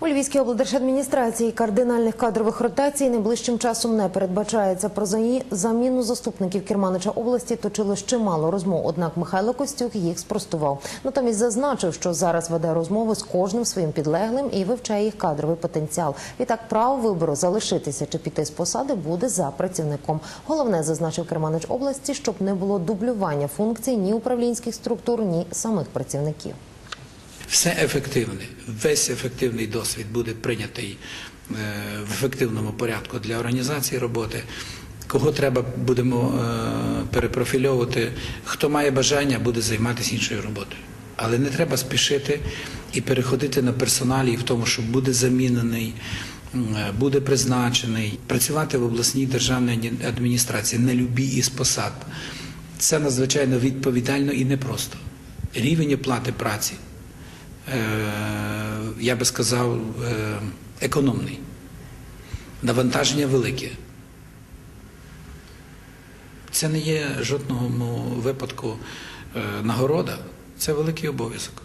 У Львівській облдержадміністрації кардинальних кадрових ротацій найближчим часом не передбачається. Про заміну заступників керманича області точилось чимало розмов. Однак Михайло Костюк їх спростував. Натомість зазначив, що зараз веде розмови з кожним своїм підлеглим і вивчає їх кадровий потенціал. Відтак право вибору залишитися чи піти з посади буде за працівником. Головне зазначив керманич області, щоб не було дублювання функцій ні управлінських структур, ні самих працівників. Все ефективне, весь ефективний досвід буде прийнятий е, в ефективному порядку для організації роботи. Кого треба, будемо е, перепрофільовувати. Хто має бажання, буде займатися іншою роботою. Але не треба спішити і переходити на персоналі в тому, що буде замінений, е, буде призначений. Працювати в обласній державній адміністрації на любій із посад. Це надзвичайно відповідально і непросто. Рівень оплати праці я би сказав, е, економний. Навантаження велике. Це не є жодному випадку е, нагорода, це великий обов'язок.